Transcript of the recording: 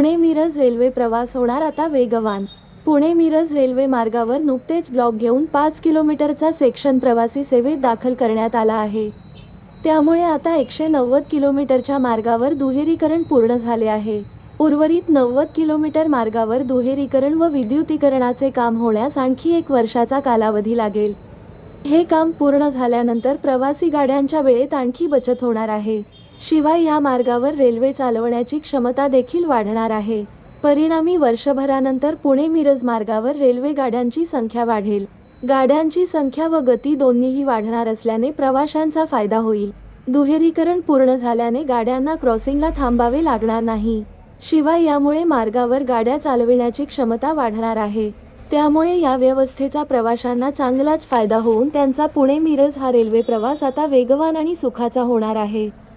Pune Miraj railway प्रवास होणार आता वेगवान. पुणे मिरज रेल्वे मार्गावर नुकतेच ब्लॉक घेऊन पाच किलोमीटरचा सेक्शन प्रवासी सेवेत दाखल करण्यात आला आहे. त्यामुळे आता एकशे नव्वद किलोमीटरच्या मार्गावर दुहेरीकरण पूर्ण झाले आहे. उर्वरित नव्वद किलोमीटर मार्गावर दुहेरीकरण व विद्युतीकरणाचे काम होण्यास आणखी एक वर्षाचा कालावधी लागेल. हे काम पूर्ण झाल्यानंतर प्रवासी गाड्यांच्या वेळेत आणखी बचत होणार आहे. शिवाय या मार्गावर रेल्वे चालवण्याची क्षमता देखील वाढणार आहे. परिणामी वर्षभरानंतर पुणे मिरज मार्गावर रेल्वे गाड्यांची संख्या वाढेल. गाड्यांची संख्या व गती दोन्हीही वाढणार असल्याने प्रवाशांचा फायदा होईल. दुहेरीकरण पूर्ण झाल्याने गाड्यांना क्रॉसिंगला थांबावे लागणार नाही. शिवाय यामुळे मार्गावर गाड्या चालविण्याची क्षमता वाढणार आहे. त्यामुळे या व्यवस्थेचा प्रवाशांना चांगलाच फायदा होऊन त्यांचा पुणे मिरज हा रेल्वे प्रवास आता वेगवान आणि सुखाचा होणार आहे.